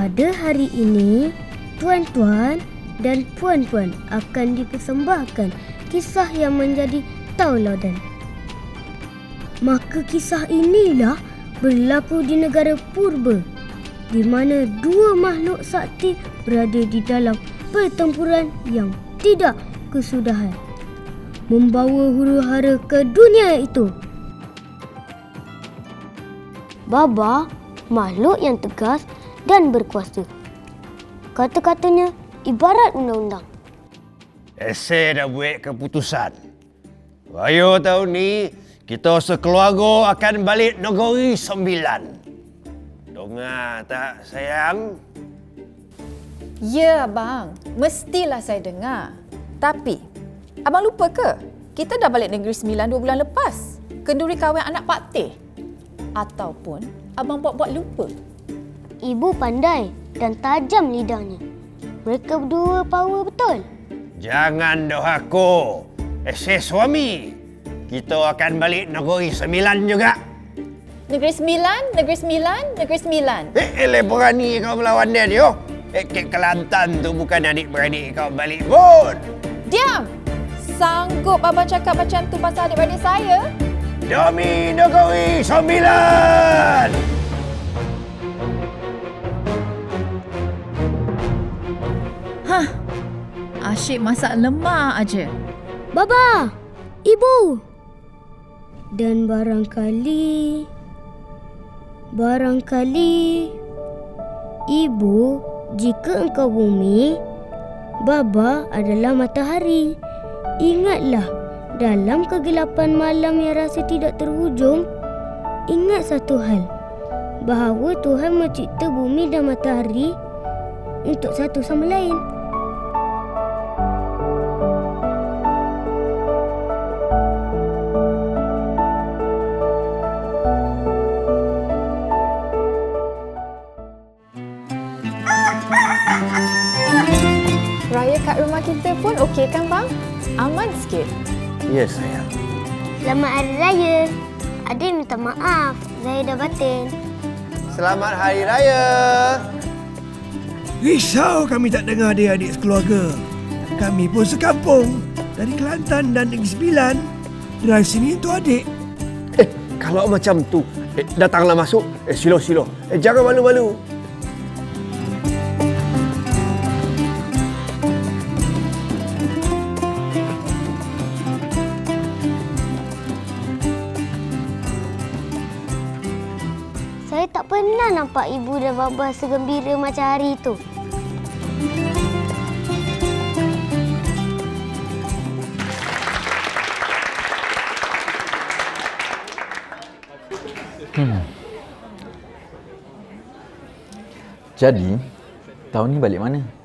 Pada hari ini, tuan-tuan dan puan-puan akan dipersembahkan kisah yang menjadi tauladan. Maka kisah inilah berlaku di negara purba di mana dua makhluk sakti berada di dalam pertempuran yang tidak kesudahan membawa huru-hara ke dunia itu. Baba, makhluk yang tegas dan berkuasa. Kata-katanya ibarat undang-undang. Ese dah buat keputusan. Raya tahun ni, kita sekeluarga akan balik negeri sembilan. Dengar tak sayang? Ya, abang. Mestilah saya dengar. Tapi, abang lupa ke? Kita dah balik negeri sembilan dua bulan lepas. Kenduri kahwin anak Pak Teh. Ataupun abang buat-buat lupa. Ibu pandai dan tajam lidahnya. Mereka berdua power betul. Jangan doh aku. Ese suami. Kita akan balik negeri sembilan juga. Negeri sembilan, negeri sembilan, negeri sembilan. Eh, eleh berani kau melawan dia, Dio. Eh, Kek Kelantan tu bukan adik beradik kau balik pun. Diam! Sanggup abang cakap macam tu pasal adik-beradik saya? Demi negeri sembilan. Hah, asyik masak lemak aja. Baba! Ibu! Dan barangkali... Barangkali... Ibu, jika engkau bumi, Baba adalah matahari. Ingatlah, dalam kegelapan malam yang rasa tidak terhujung, ingat satu hal. Bahawa Tuhan mencipta bumi dan matahari untuk satu sama lain. Rumah kita pun okey kan bang? Aman sikit. Ya, sayang. Selamat Hari Raya. Adik minta maaf. Saya dah batin. Selamat Hari Raya. Risau kami tak dengar adik-adik sekeluarga. Kami pun sekampung. Dari Kelantan dan Negeri Sembilan. Drive sini untuk adik. Eh, kalau macam tu, eh, datanglah masuk. Eh, silo-silo. Eh, jangan malu-malu. Saya tak pernah nampak ibu dan bapa segembira macam hari itu. Jadi, tahun ni balik mana?